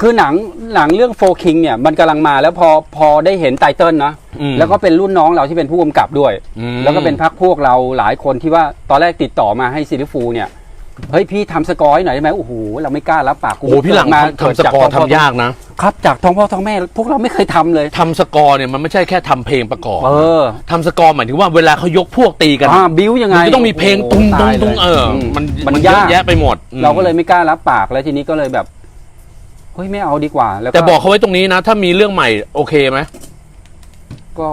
คือหนังหนังเรื่องโฟคิงเนี่ยมันกำลังมาแล้วพอพอได้เห็นไตเติ้ลนะอืมแล้วก็เป็นรุ่นน้องเราที่เป็นผู้กำกับด้วย อืม แล้วก็เป็นพักพวกเราหลายคนที่ว่าตอนแรกติดต่อมาให้ซิลิฟูเนี่ยเฮ้ยพี่ทำสกอร์ให้หน่อยได้ไหมโอ้โหเราไม่กล้ารับปากกูโอ้โหพี่หลังเกิดมาทำทำสกอร์เดจท้งพ่ทำยากนะครับจากท้องพ่อท้องแม่ พวกเราไม่เคยทำเลย ทำสกอร์เนี่ยมันไม่ใช่แค่ทำเพลงประกอบเออทำสกอร์หมายถึงว่าเวลาเขายกพวกตีกัน อ่าบิ้วยังไงมันจะต้องมีเพลงโโหตุ้งตาตุ้งยตุ้งลยเออมมันมันมันเยอะยาก แยะไปหมดอืม เราก็เลยไม่กล้ารับปากแล้วทีนี้ก็เลยแบบเฮ้ยไม่เอาดีกว่า แล้วแต่บอกเขาไว้ตรงนี้นะ ถ้ามีเรื่องใหม่โอเคไหม ก็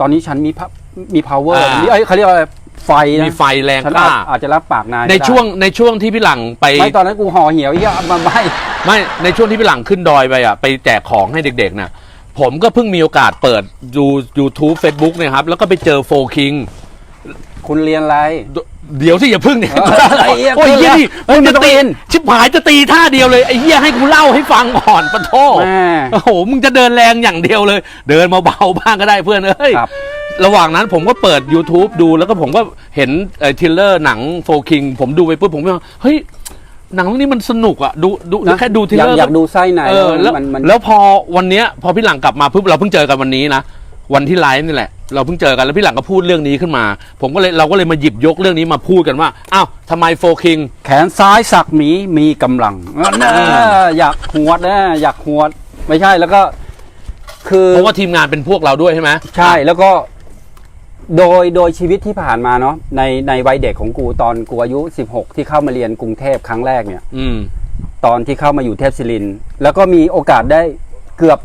ตอนนี้ฉันมีพะมี power อ่ามีมีเอ้ยเขาเรียกว่าอะไรไฟนะมีไฟแรงฉันกล้า อาจอาจจะรับปากนายในไม่ได้ช่วงในช่วงที่พี่หลังไป ไม่ตอนนั้นกูห่อเหี่ยวเหี้ยอะมาไม่ ไม่ในช่วงที่พี่หลังขึ้นดอยไปอะไปแจกของให้เด็กๆน่ะผมก็เพิ่งมีโอกาสเปิดดู YouTube Facebook เนี่ยครับ แล้วก็ไปเจอโฟคิงคุณเรียนอะไร เดี๋ยวที่อย่าพึ่งเนี่ยเออไอ้เหี้ยโอ้ยเหี้ยนี่เฮ้ยมึงไม่จะต้องตีเรียนชิบหายจะตีท่าเดียวเลยไอ้เหี้ยให้กูเล่าให้ฟังก่อนปะโทแม่ โอ้โหมึงจะเดินแรงอย่างเดียวเลย เดินมาเบาๆบ้างก็ได้เพื่อนเอ้ยครับ ระหว่างนั้นผมก็เปิด YouTube ดูแล้วก็ผมก็เห็นเอ่อทิลเลอร์หนังโฟคิงผมดูไปปุ๊บผมก็เฮ้ยหนังเรื่องนี้มันสนุกอะดูดูนะแค่ดูทิลอยาเลกอร์อยากดูไส้ในเออแล้วมันมัน แล้วพอวันเนี้ยพอพี่หลังกลับมาปุ๊บเราเพิ่งเจอกันวันนี้นะ วันที่ไลฟ์นี่แหละ เราเพิ่งเจอกันแล้วพี่หลังก็พูดเรื่องนี้ขึ้นมา ผมก็เลยเราก็เลยมาหยิบยกเรื่องนี้มาพูดกันว่าอ้าวทำไมโฟคิง แขนซ้ายสักหมีมีกำลังเอออยากหวดนะอยากหวด ไม่ใช่แล้วก็ คือเพราะว่าทีมงานเป็นพวกเราด้วยใช่ไหมใช่แล้วก็ โดยโดยชีวิตที่ผ่านมาเนาะในในวัยเด็กของกูตอนกูอายุ16ที่เข้ามาเรียนกรุงเทพครั้งแรกเนี่ย อืม ตอนที่เข้ามาอยู่เทพศิรินทร์แล้วก็มีโอกาสได้เกือบ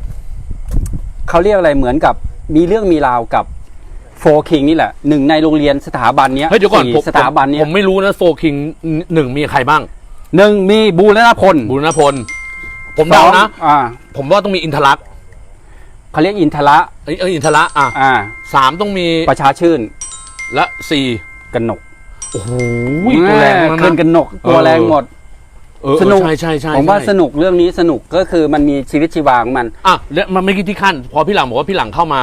เขาเรียกอะไรเหมือนกับมีเรื่องมีราวกับ โฟคิงนี่แหละหนึ่งในโรงเรียนสถาบันเนี้ยเฮ้ยเดี๋ยวก่อนสี่ผมสถาบันเนี้ผยมไม่รู้นะโฟคิงหนึ่งมีใครบ้าง หนึ่งมีบูรณพลบุรณพล ผมเดานะ สองอ่าผมว่าต้องมีอินทรักษ์เขาเรียกอินทระเอ้ยเอ้ยอินทระอะอ่า สามต้องมีประชาชื่นและสี่กนกโอ้โหตัวแรงทั้งขึ้นั้นนกันนกตัวแรงหมดเออสนุก ใช่ใช่ใช่ผมว่าใช่สนุกเรื่องนี้สนุกก็คือมันมีชีวิตชีวาของมัน อะแล้วมันไม่คิดที่ขั้น พอพี่หลังบอกว่าพี่หลังเข้ามา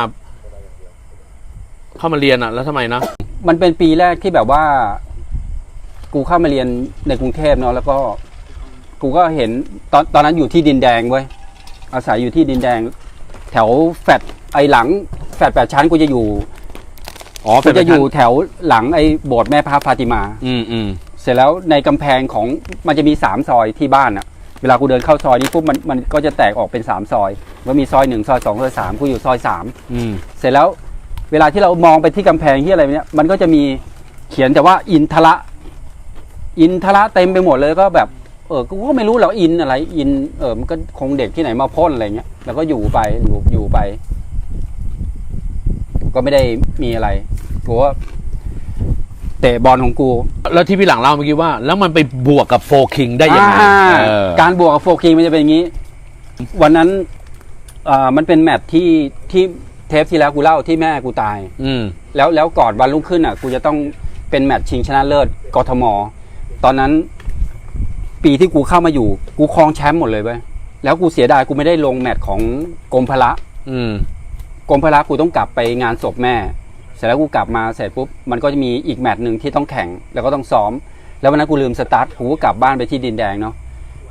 เข้ามาเรียนอะแล้วทำไมนะ มันเป็นปีแรกที่แบบว่า กูเข้ามาเรียนในกรุงเทพเนาะแล้วก็ กูก็เห็นตอนตอนนั้นอยู่ที่ดินแดงเว้ยอาศัยอยู่ที่ดินแดง แถวแฟดไอหลัง แฟดแปดชั้นกูจะอยู่อ๋อกูจะอยู่แถวหลังไอโบสถ์แม่พระฟาติมา อืมอืมเสร็จแล้วในกำแพงของมันจะมีสามซอยที่บ้านอะเวลากูเดินเข้าซอยนี้ปุ๊บมันมันก็จะแตกออกเป็นสามซอยว่ามีซอยหนึ่งซอยสองซอยสามกูอยู่ซอยสามอืมเสร็จแล้ว เวลาที่เรามองไปที่กำแพงที่อะไรเนี้ยมันก็จะมีเขียนแต่ว่าอินทระ อินทระเต็มไปหมดเลยก็แบบ เออกูก็ไม่รู้หรอกอินอะไร อินเออมันก็คงเด็กที่ไหนมาพ่นอะไรเงี้ยแล้วก็อยู่ไปอยู่อยู่ไป ก็ไม่ได้มีอะไรกูว่าเตะบอลของกู แล้วที่พี่หลังเล่าเมื่อกี้ว่า แล้วมันไปบวกกับโฟคิงได้ยังไงอ่าเออการบวกกับโฟคิงมันจะเป็นอย่างนี้ วันนั้นอ่ามันเป็นแมตช์ที่ที่ เทปที่แล้วกูเล่าที่แม่กูตาย อืม แล้วแล้วก่อนวันรุ่งขึ้นอะ กูจะต้องเป็นแมตช์ชิงชนะเลิศกทม ตอนนั้นปีที่กูเข้ามาอยู่ กูครองแชมป์หมดเลยเว้ยแล้วกูเสียดายกูไม่ได้ลงแมตช์ของกรมพละ อืมกรมพละกูต้องกลับไปงานศพแม่ เสร็จแล้วกูกลับมาเสร็จปุ๊บมันก็จะมีอีกแมตช์หนึ่งที่ต้องแข่งแล้วก็ต้องซ้อม แล้ววันนั้นกูลืมสตาร์ทกูก็กลับบ้านไปที่ดินแดงเนาะ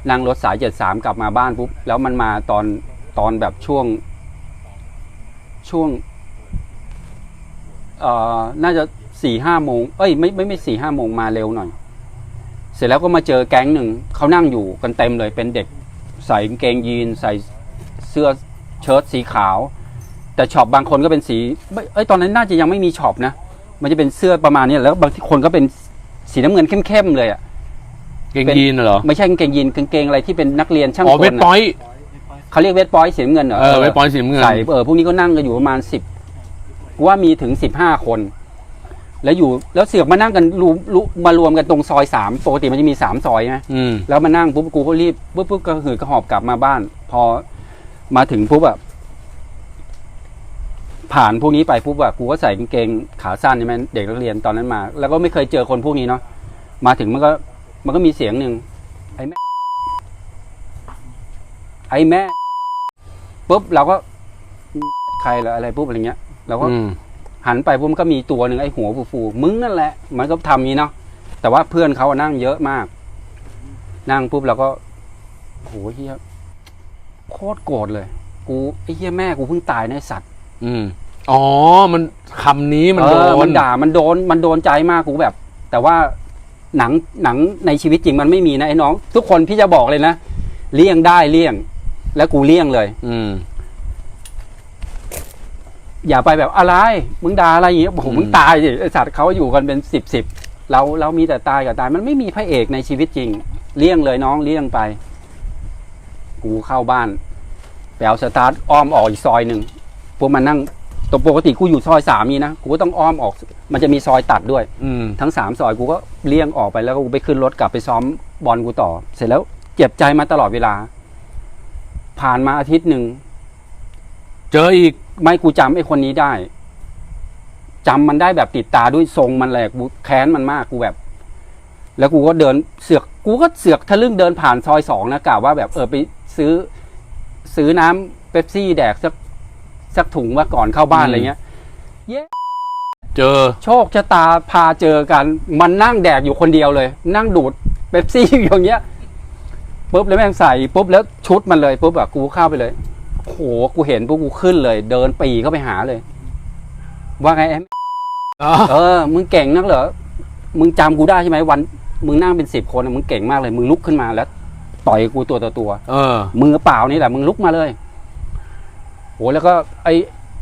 นั่งรถสายเจ็ดสามกลับมาบ้านปุ๊บแล้วมันมาตอนตอนแบบช่วง ช่วงเอ่อน่าจะสี่ห้าโมงเอ้ยไม่ไม่ไม่สี่ห้าโมงมาเร็วหน่อย เสร็จแล้วก็มาเจอแก๊งหนึ่งเขานั่งอยู่กันเต็มเลยเป็นเด็ก ใส่กางเกงยีน ใส่เสื้อเชิ้ตสีขาว แต่ช็อปบางคนก็เป็นสีไม่เอ้ยตอนนั้นน่าจะยังไม่มีช็อปนะมันจะเป็นเสื้อประมาณนี้แล้วบางที่คนก็เป็นสีน้ำเงินเข้มๆเลยอะเกงยีนเหรอไม่ใช่กางเกงยีนกางเกงอะไรที่เป็นนักเรียนช่างอ๋อกลเวทปน่ะอยต์ เขาเรียกเวทปอยสีน้ำเงินเหรอเออเวทปอยต์สีน้ำเงินใส่เออพวกนี้ก็นั่งกันอยู่ประมาณสิบกูว่ามีถึงสิบห้าคน แล้วอยู่แล้วเสือกมานั่งกันรวมรวมมารวมกันตรงซอยสามปกติมันจะมีสามซอยใช่ไหมอืมแล้วมานั่งปุ๊บกูก็รีบปุ๊บปุ๊บก็หือกระหอบกลับมาบ้าน พอมาถึงปุ๊บแบบผ่านพวกนี้ไปปุ๊บแบบกูก็ใส่กางเกงขาสั้นใช่ไหมเด็กนักเรียนตอนนั้นมา แล้วก็ไม่เคยเจอคนพวกนี้เนาะมาถึงมันก็ มันก็มีเสียงหนึ่งไอ้แม่ไอ้แม่ ปุ๊บเราก็ใครเหรออะไรปุ๊บอะไรเงี้ยเราก็อืมหันไปปุ๊บมันก็มีตัวหนึ่งไอ้หัวฟูๆมึงนั่นแหละ มันก็ทำนี้เนาะแต่ว่าเพื่อนเขาอะนั่งเยอะมาก นั่งปุ๊บเราก็โหเฮียโคตรโกรธเลย กูไอ้เหี้ยแม่กูเพิ่งตายในะไอ้สัตว์ อืมอ๋อ มันคำนี้มันเอโดอนมันด่า มันโดน มันโดนใจมากกูแบบ แต่ว่าหนังหนังในชีวิตจริงมันไม่มีนะไอ้น้อง ทุกคนพี่จะบอกเลยนะเลี่ยงได้เลี่ยง แล้วกูเลี่ยงเลย อืม อย่าไปแบบอะไร มึงด่าอะไรอย่างเงี้ยโอ้โหอืมมึงตายสิไอสัตว์เขาอยู่กันเป็นสิบสิบเราเรามีแต่ตายกับตาย มันไม่มีพระเอกในชีวิตจริง เลี่ยงเลยน้องเลี่ยงไป กูเข้าบ้านไปเอาสตาร์ทอ้อมออกอีกซอยหนึ่งพวกมันนั่งตัวปกติกูอยู่ซอยสามนี่นะกูก็ต้องอ้อมออก มันจะมีซอยตัดด้วย อืมทั้งสามซอยกูก็เลี่ยงออกไปแล้วก็กูไปขึ้นรถกลับไปซ้อมบอลกูต่อ เสร็จแล้วเจ็บใจมาตลอดเวลา ผ่านมาอาทิตย์หนึ่ง เจออีกไม่กูจำไอ้คนนี้ได้จำมันได้แบบติดตาด้วยทรงมันแหลกกูแค้นมันมากกูแบบ แล้วกูก็เดินเสือกกูก็เสือกทะลึ่งเดินผ่านซอยสองนะกะว่าแบบเออไปซื้อ ซื้อน้ำเป๊ปซี่แดกสักสักถุงว่าก่อนเข้าบ้านอืมอะไรเงี้ยเจอโชคชะตาพาเจอกัน มันนั่งแดกอยู่คนเดียวเลย นั่งดูดเป๊ปซี่อยู่อย่างเงี้ย ปุ๊บแล้วแม่งใส่ปุ๊บแล้วชุดมันเลยปุ๊บแบบกูเข้าไปเลยโหกูเห็นปุ๊บกูขึ้นเลย เดินปรีเข้าไปหาเลย ว่าไงแอมอ๋อเออ มึงเก่งนักเหรอมึงจำกูได้ใช่ไหมวัน มึงนั่งเป็นสิบคนอะมึงเก่งมากเลย มึงลุกขึ้นมาแล้ว ต่อยกูตัวต่อตัว เออ มือเปล่านี่แหละมึงลุกมาเลยโหแล้วก็ ไอ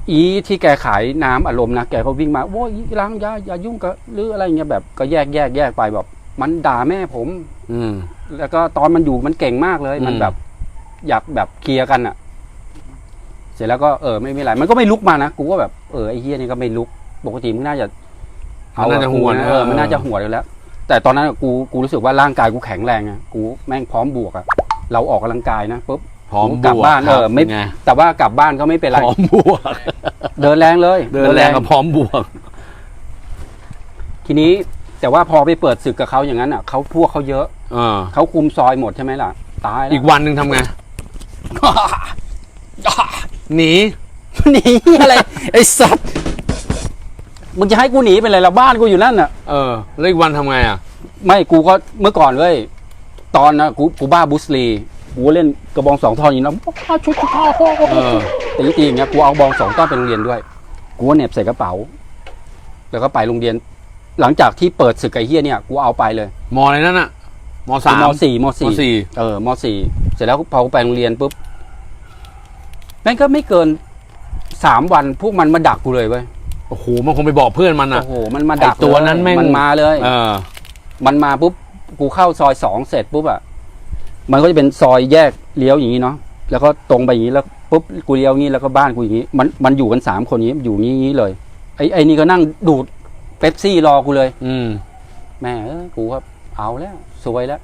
อีที่แกขายน้ำอารมณ์นะแกก็วิ่งมาโว้ยอีล้างอยาอย่ายุ่งกับหรืออะไรเงี้ยแบบก็แยกแยกแยกไปแบบ มันด่าแม่ผม อืม แล้วก็ตอนมันอยู่มันเก่งมากเลยอืมมันแบบ อยากแบบเคลียร์กันอะเสร็จแล้วก็เออไม่มีอะไร มันก็ไม่ลุกมานะกูก็แบบเออไอ้เฮียนี่ก็ไม่ลุกปกติมึงน่าจะมันน่าจะหัวเออมันน่าจะหัวอยู่แล้ว แต่ตอนนั้นกูกูรู้สึกว่าร่างกายกูแข็งแรงไงกูแม่งพร้อมบวกอะเราออกกำลังกายนะปุ๊บ พร้อมกลับบ้านคเออไม่ ไงแต่ว่ากลับบ้านก็ไม่เป็นไรพร้อมบวก เดินแรงเลยเดินแรงกับพร้อมบวก ทีนี้ แต่ว่าพอไปเปิดศึกกับเขาอย่างนั้นอะเขาพวกเขาเยอะเออ เขาคุมซอยหมดใช่ไหมล่ะ ตายแล้วอีกวันหนึ่งทำไง หนี หนีอะไร ไอ้สัตว์มึงจะให้กูหนีไปเลยละบ้านกูอยู่นั่นน่ะ เออ แล้วอีกวันทำไงอะ ไม่กูก็เมื่อก่อนเว้ยตอนนะกูกูบ้าบุสลีกูเล่นกระบองสองท่อนอย่างนี้นะพ่อชุดชุดพ่อพ่อพ่อเออ แต่จริงๆเนี่ยกูเอาบองสองต้อนไปโรงเรียนด้วย กูก็เหน็บใส่กระเป๋า แล้วก็ไปโรงเรียน หลังจากที่เปิดศึกไอ้เฮียเนี่ยกูเอาไปเลยมออะไรนั่นอะมสามมสี่มมสี่สี่เออมสี่เสร็จแล้วพอกูไปโรงเรียนปุ๊บแม่งก็ไม่เกินสามวันพวกมันมาดักกูเลยเว้ยโอ้โหมันคงไปบอกเพื่อนมันอะโอ้โหมันมาดักไอ้ตัวนั้นเลยแม่งมันมาเลย เออ มันมาปุ๊บกูเข้าซอยสองเสร็จปุ๊บอะมันก็จะเป็นซอยแยกเลี้ยวอย่างนี้เนาะแล้วก็ตรงไปอย่างนี้แล้วปุ๊บกูเลี้ยวอย่างนี้แล้วก็บ้านกูอย่างนี้ มันมันอยู่กันสามคนอย่างนี้อยู่อย่างนี้เลยไอ้ไอ้นี่ก็นั่งดูด เป๊ปซี่รอกูเลย อืม แม่เออกูก็เอาแล้วสวยแล้ว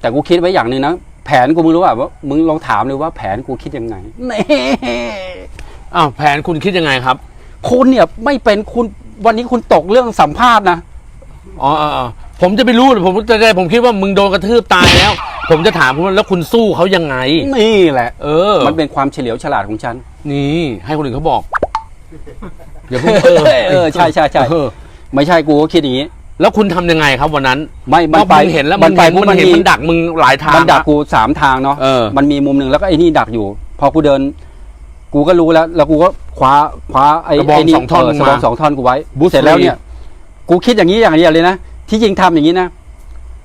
แต่กูคิดไว้อย่างหนึ่งนะแผนกูมึงรู้ป่ะว่ามึงลองถามเลยว่าแผนกูคิดยังไงเน่อ้าวแผนคุณคิดยังไงครับ คุณเนี่ยไม่เป็นคุณวันนี้คุณตกเรื่องสัมภาษณ์นะอ๋ออ๋ออ๋อผมจะไปรู้หรือผมจะได้ผมคิดว่ามึงโดนกระทืบตายแล้ว ผมจะถามคุณว่าแล้วคุณสู้เขายังไง นี่แหละ เออ มันเป็นความเฉลียวฉลาดของฉัน นี่ ให้คนอื่นเขาบอกอย่าเพิ่งเออ เออใช่ใช่ใช่เออ ไม่ใช่กูก็คิดอย่างนี้ แล้วคุณทำยังไงครับวันนั้นไม่มันเพราะไปมึงเห็นแล้วมัมันไปเห็นปุ๊บมันเห็นมีมันดักมึงหลายทางมันดักอะกูสามทางเนาะเออมันมีมุมหนึ่งแล้วก็ไอ้นี่ดักอยู่ พอกูเดิน กูก็รู้แล้ว แล้วกูก็คว้าคว้าไอ้กระบองไอ้นี่สองท่อนเสบองมาสองท่อนกูไว้บูสเสร็จแล้วลีเนี่ย กูคิดอย่างนี้อย่างเดียวเลยนะที่จริงทำอย่างนี้นะ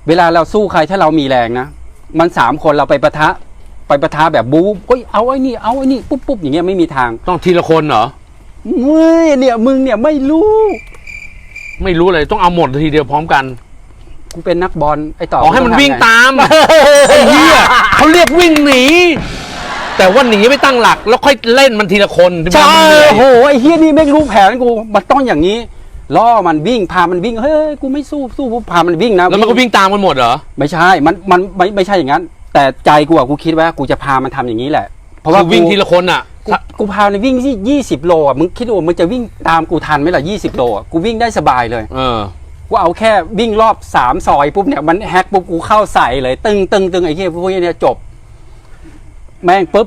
เวลาเราสู้ใครถ้าเรามีแรงนะมันสามคนเราไปปะทะไปปะทะแบบบู๊เอ้ยเอาไอ้นี่เอาไอ้นี่ปุ๊บปุ๊บอย่างเงี้ยไม่มีทาง ต้องทีละคนเหรอเว้ยเนี่ยมึงเนี่ยไม่รู้ ไม่รู้เลยต้องเอาหมดทีเดียวพร้อมกันกูเป็นนักบอลไอ้ต่ออ๋อให้มันต้ทำวิ่งไตามไอ้เหี้ยเขาเรียกวิ่งหนีแต่ว่าหนีไม่ตั้งหลัก แล้วค่อยเล่นมันทีละคนที่มันใช่เหนื่อยโอ้โหไอ้เฮียนี่ไม่รู้แผนกูมันต้องอย่างนี้ล่อมันวิ่งพามันวิ่งเฮ้ยกูไม่สู้สู้ปุ๊บพามันวิ่งนะแล้วมันก็วิ่งตามกันหมดเหรอไม่ใช่ มันมันไม่ไม่ใช่อย่างนั้น แต่ใจกูอะกูคิดว่ากูจะพามันทำอย่างนี้แหละ เพราะว่าคือวิ่งกูทีละคนอะ กูกูพามันวิ่งที่ยี่สิบโลอะมึงคิดดูว่ามึงจะวิ่งตามกูทันไหมล่ะยี่สิบโลอะกูวิ่งได้สบายเลย เออ กูเอาแค่วิ่งรอบสามซอยปุ๊บเนี่ยมันแฮกปุ๊บกูเข้าใส่เลย ตึงตึงตึงไอ้เหี้ยพวกนี้เนี่ยจบ แม่งปุ๊บ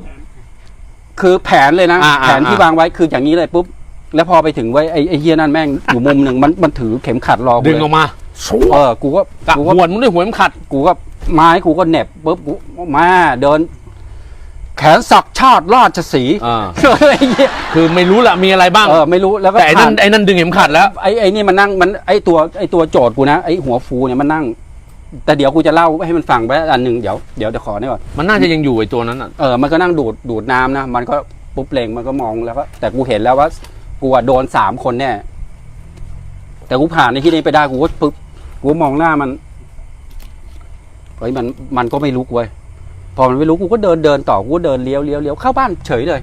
คือแผนเลยนะอ่าอ่า แผนที่อ่าวางไว้คืออย่างนี้เลยปุ๊บ แล้วพอไปถึงไว้ไอ้ไอ้เหี้ยนั่นแม่งอยู่มุมหนึ่งมันมันถือเข็มขัดรอกูดึงเลอยอกมาเออกูก็กะกูหก็วนมึงด้วยหัวมันขัด กูก็ไม้กูก็เหน็บปุ๊บกูมาเดิน แขนศักดิ์ชาติราชสีห์อ่าไอ้เหี้ยคือไม่รู้ละมีอะไรบ้าง เออไม่รู้แล้วก็แต่ไอ้นั่นผ่าไอ้นั่นดึงเข็มขัดแล้ว ไอ้ไอ้นี่มันนั่งมันไอ้ตัวไอ้ตัวโจทย์กูนะไอ้หัวฟูเนี่ยมันนั่ง แต่เดี๋ยวกูจะเล่าให้มันฟังไปอันหนึ่งเดี๋ยวเดี๋ยวจะขอนี่ก่อน มันน่าจะยังอยู่ไอ้ตัวนั้นอะ เออ มันก็นั่งดูด ดูดน้ำนะ มันก็ปุ๊บเลงมันก็มองแล้วก็แต่กูเห็นแล้วว่า กูอะโดนสามคนแน่ แต่กูผ่านในที่นี้ไปได้ กูก็ปุ๊บ กูก็มองหน้ามัน เฮ้ย มัน มันก็ไม่รู้เว้ย พอมันไม่รู้กูก็เดินเดินต่อกูเดินเลี้ยวเลี้ยวเลี้ยวเข้าบ้านเฉยเลย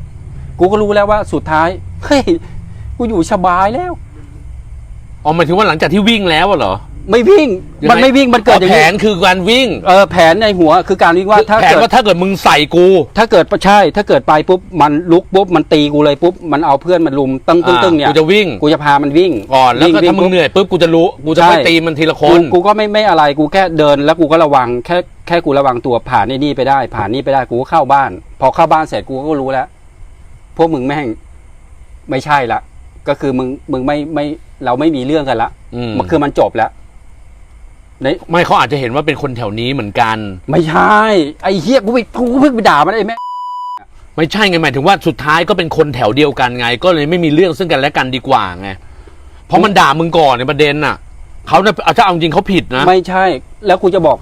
กูก็รู้แล้วว่าสุดท้ายเฮ้ยกูอยู่สบายแล้วอ๋อหมายถึงว่าหลังจากที่วิ่งแล้วเหรอ ไม่วิ่ง ยังไง มันไม่วิ่งมันเกิดอย่างแผนี้นคือการวิ่งเออแผนในหัวคือการวิ่งว่าถ้าแผนเกิดว่าถ้าเกิดมึงใส่กู ถ้าเกิดใช่ ถ้าเกิดไปปุ๊บมันลุกปุ๊บมันตีกูเลยปุ๊บมันเอาเพื่อนมันลุมตึ้งตึ้งตึ้งเนี่ยกูจะวิ่ง กูจะพามันวิ่งก่อนแล้วก็วิ่ถ้ามึงปุ๊บเหนื่อยปุ๊บกูจะรู้กูจะไม่ใช่ตีมันทีละคกูนกูก็ไม่ไม่อะไรกูแค่เดินแล้วกูก็ระวังแค่แค่กูระวังตัวผ่านไอ้นี่ไปได้ ผ่านนี่ไปได้กูก็เข้าบ้าน พอเข้าบ้านเสร็จกูก็รู้แล้วพวกมึงแม่งไม่ใช่ละก็คือมึงมึงไม่ไม่เราไม่มีเรื่องกันละ อืม มันคือมันจบแล้ว ในไม่เขาอาจจะเห็นว่าเป็นคนแถวนี้เหมือนกัน ไม่ใช่ ไอ้เฮียกูไปกูเพิ่งไปด่ามันไอ้แม่ไม่ใช่ไงหมายถึงว่าสุดท้ายก็เป็นคนแถวเดียวกันไง ก็เลยไม่มีเรื่องซึ่งกันและกันดีกว่าไงเพราะมันด่ามึงก่อนในประเด็นน่ะเขาเนี่ยเอาถ้าเอาจริงเขาผิดนะไม่ใช่ แล้วกูจะบอก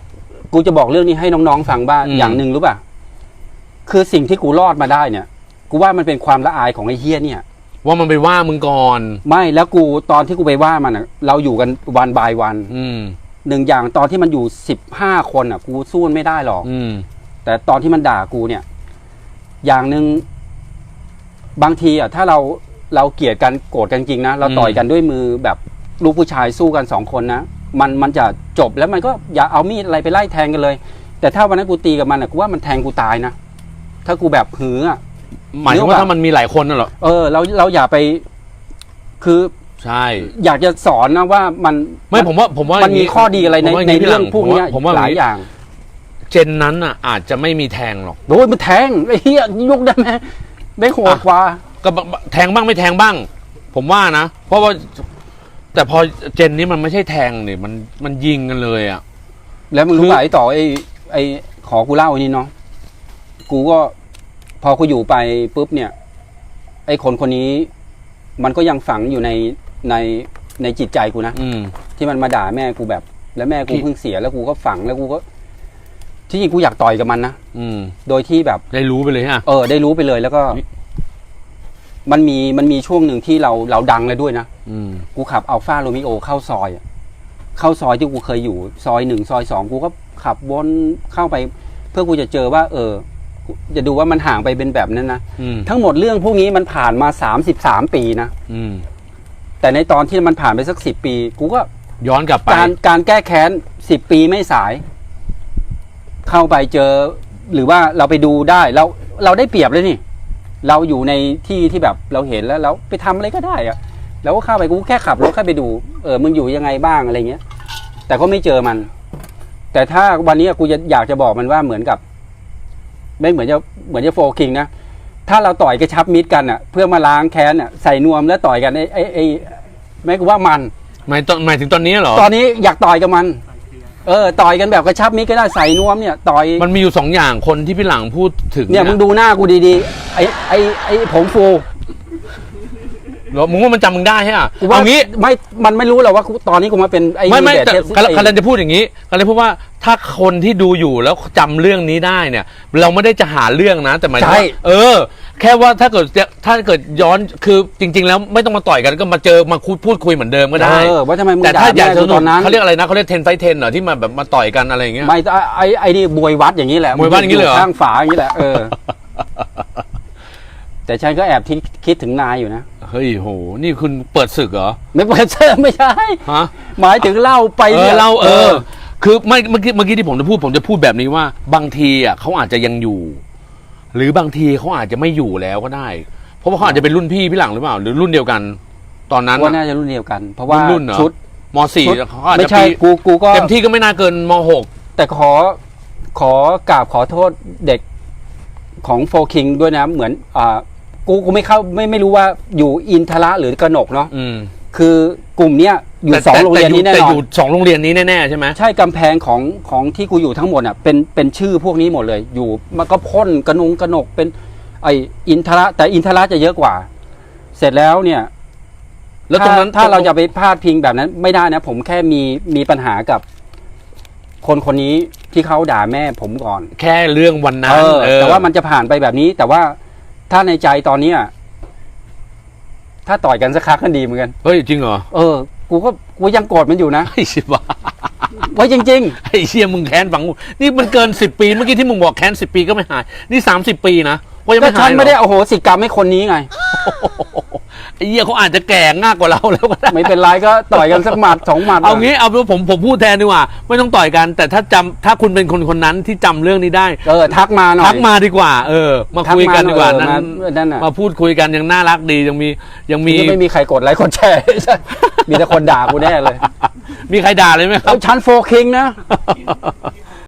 กูจะบอกเรื่องนี้ให้น้องๆฟังบ้างอืมอย่างหนึ่งรู้ป่ะคือสิ่งที่กูรอดมาได้เนี่ย กูว่ามันเป็นความละอายของไอ้เฮี้ยเนี่ย ว่ามันไปว่ามึงก่อน ไม่แล้วกูตอนที่กูไปว่ามันอะเราอยู่กันวันบายวัน อืม หนึ่งอย่างตอนที่มันอยู่สิบห้าคนอะ กูสู้มันไม่ได้หรอกอืม แต่ตอนที่มันด่ากูเนี่ย อย่างหนึ่งบางทีอะถ้าเราเราเกลียดกันโกรธกันจริงนะเราต่อยกันด้วยมือแบบลูกผู้ชายสู้กันสองคนนะมันมันจะจบแล้วมันก็อย่าเอามีดอะไรไปไล่แทงกันเลย แต่ถ้าวันนั้นกูตีกับมันอะกูว่ามันแทงกูตายนะถ้ากูแบบหืออะ หมายถึงว่าถ้ามันมีหลายคนน่ะเหรอ เออเราเราอย่าไป คือ ใช่อยากจะสอนนะว่ามันไม่ผมว่าผมว่ามันมีข้อดีอะไรในผมว่าในย่าพี่เรื่องหลัพวกเนี้ยผมว่าหลายอย่าง เจนนั้นน่ะ อาจจะไม่มีแทงหรอกโอ้ยมันแทงไอ้เหี้ยยกได้ไหมได้โหดกว่าก็บแทงบ้างไม่แทงบ้าง ผมว่านะเพราะว่าแต่พอเจนนี้มันไม่ใช่แทงเนี่ยมันมันยิงกันเลยอะแล้วมึงรู้คือป่ะไอ้ต่อไอ้ไอ้ขอกูเล่าอันนี้เนาะกูก็พอกูอยู่ไปปุ๊บเนี่ย ไอ้คนคนนี้มันก็ยังฝังอยู่ใน ในในจิตใจกูนะอืม ที่มันมาด่าแม่กูแบบ แล้วแม่กูที่ เพิ่งเสียแล้วกูก็ฝังแล้วกูก็ ที่จริงกูอยากต่อยกับมันนะอืม โดยที่แบบ ได้รู้ไปเลยฮะ เออ ได้รู้ไปเลยแล้วก็นี่มันมีมันมีช่วงหนึ่งที่เราเราดังเลยด้วยนะ อืม กูขับอัลฟาโรมิโอเข้าซอยอะเข้าซอยที่กูเคยอยู่ ซอยหนึ่งซอยสองกูก็ขับวนเข้าไป เพื่อกูจะเจอว่า เออกูจะดูว่ามันห่างไปเป็นแบบนั้นนะอืม ทั้งหมดเรื่องพวกนี้มันผ่านมาสามสิบสามปีนะ อืม แต่ในตอนที่มันผ่านไปสักสิบปี กูก็ย้อนกลับไป การการแก้แค้นสิบปีไม่สาย เข้าไปเจอ หรือว่าเราไปดูได้ เราเราได้เปรียบเลยนี่ เราอยู่ในที่ที่แบบเราเห็นแล้วเราไปทำอะไรก็ได้อะเราก็เข้าไปกูแค่ขับรถเข้าไปดูเออมึงอยู่ยังไงบ้างอะไรเงี้ย แต่ก็ไม่เจอมัน แต่ถ้าวันนี้กูจะอยากจะบอกมันว่าเหมือนกับ ไม่เหมือนจะเหมือนจะโฟคิงนะ ถ้าเราต่อยกระชับมิตรกันอะ เพื่อมาล้างแค้นอะใส่นวมแล้วต่อยกันไอ้ไอ้ไอ้ไม่กูว่ามัน หมายตอนหมายถึงตอนนี้เหรอ ตอนนี้อยากต่อยกับมัน เออ ต่อยกันแบบกระชับมิตรก็ได้ใส่นวมเนี่ยต่อยมันมีอยู่สองอย่างคนที่พี่หลังพูดถึงเนี่ยมึงดูหน้ากูดีๆไอ้ไอ้ไอ้ผมฟู เหรอมึงว่ามันจำมึงได้ใช่ไหมกูว่าเอางี้ ไม่มันไม่รู้หรอกว่ากูตอนนี้กูมาเป็นไอ้ไม่ไม่เดชแต่เทพกำลังกำลังจะพูดอย่างนี้กำลังจะพูดว่าถ้าคนที่ดูอยู่แล้วจำเรื่องนี้ได้เนี่ย เราไม่ได้จะหาเรื่องนะแต่หมายถึงว่าเออ แค่ว่าถ้าเกิดจะถ้าเกิดย้อนคือจริง ๆ แล้วไม่ต้องมาต่อยกันก็มาเจอมาคุยพูดคุยเหมือนเดิมก็ได้ เออว่าทำไมมึงแต่ด่าถ้าอยากแม่จะกูตอนนั้นเขาเรียกอะไรนะเขาเรียกเทนไฟเทนเหรอที่มาแบบมาต่อยกันอะไรอย่างเงี้ย ไม่ไอ้ไอ้ไอ้นี่บวยวัดอย่างนี้แหละมวยวัดอย่างนี้เลยเหรอ ข้างฝาอย่างนี้แหละเออ แต่ฉันก็แอบที่คิดถึงนายอยู่นะ เฮ้ยโห นี่คุณเปิดศึกเหรอ ไม่เปิดเสื้อไม่ใช่ ฮะ หมายถึงเล่าไปเอนี่อยเราเออ คือไม่เมื่อกี้เมื่อกี้ที่ผมจะพูดผมจะพูดแบบนี้ว่า บางทีอะเขาอาจจะยังอยู่ หรือบางทีเขาอาจจะไม่อยู่แล้วก็ได้ เพราะว่าเขาอาจจะเป็นรุ่นพี่พี่หลังหรือเปล่า หรือรุ่นเดียวกัน ตอนนั้นว่าอะน่าจะรุ่นเดียวกัน เพราะว่ารุ่นๆเหรอชุดมสี่ชุดเขาอาจไม่จะใช่ปีกูกูก็เต็มที่ก็ไม่น่าเกินมหกแต่ขอขอกราบขอโทษเด็กของโฟคิงด้วยนะเหมือนอ่า กูกูไม่เข้าไม่ไม่รู้ว่าอยู่อินทระหรือกระหนกเนาะอืมคือกลุ่มเนี้ยอยู่แต่สองแต่โรงเรียนนี้แน่แต่นออนยู่สองโรงเรียนนี้แน่ๆใช่ไหมใช่กำแพงของของที่กูอยู่ทั้งหมดอะเป็นเป็นชื่อพวกนี้หมดเลย อยู่มันก็พ่นกระนุงกระหนกเป็น ไออินทระแต่อินทระจะเยอะกว่า เสร็จแล้วเนี่ย แล้วตรงนั้นถ้าถ้าเราจะไปพาดพิงแบบนั้น ไม่ได้นะ ผมแค่มีมีปัญหากับ คนคนนี้ที่เขาด่าแม่ผมก่อนแค่เรื่องวันนั้เอนอเออ แต่ว่ามันจะผ่านไปแบบนี้ แต่ว่า ถ้าในใจตอนเนี้ยถ้าต่อยกันสักครั้งก็ดีเหมือนกัน เฮ้ยจริงเหรอ เออ กูก็กูยังโกรธมันอยู่นะไอ้ชิบะไว้จริง ไอ้เชี่ยมึงแค้นฝังกูนี่มันเกินสิบปีเมื่อกี้ที่มึงบอกแค้นสิบปีก็ไม่หาย นี่สามสิบปีนะว่ายังๆก็ไม่หาฉัยนเหรอ ไม่ได้โอ้โหสิกรรมให้คนนี้ไงไอ้เหี้ยเขาอาจจะแก่ง่ากกว่าเราแล้วก็ได้ไม่เป็นไรก็ต่อยกันสักหมัดสองหมัดเอางี้เอาเป็นว่าผมผมพูดแทนดีกว่า ไม่ต้องต่อยกัน แต่ถ้าจำถ้าคุณเป็นคนคนนั้นที่จำเรื่องนี้ได้ เออทักมาหน่อย ทักมาดีกว่า เออ มาคุยกันดีกว่าทันั้นมาเออนั่นน่ะ มาพูดคุยกันยังน่ารักดียังมียังมีนี่ไม่มีใครกดไลค์กดแชร์ มีแต่คนด่ากูแน่เลยมีใครด่าเลยไหมครัเอาบ ชั้นโฟคิงนะ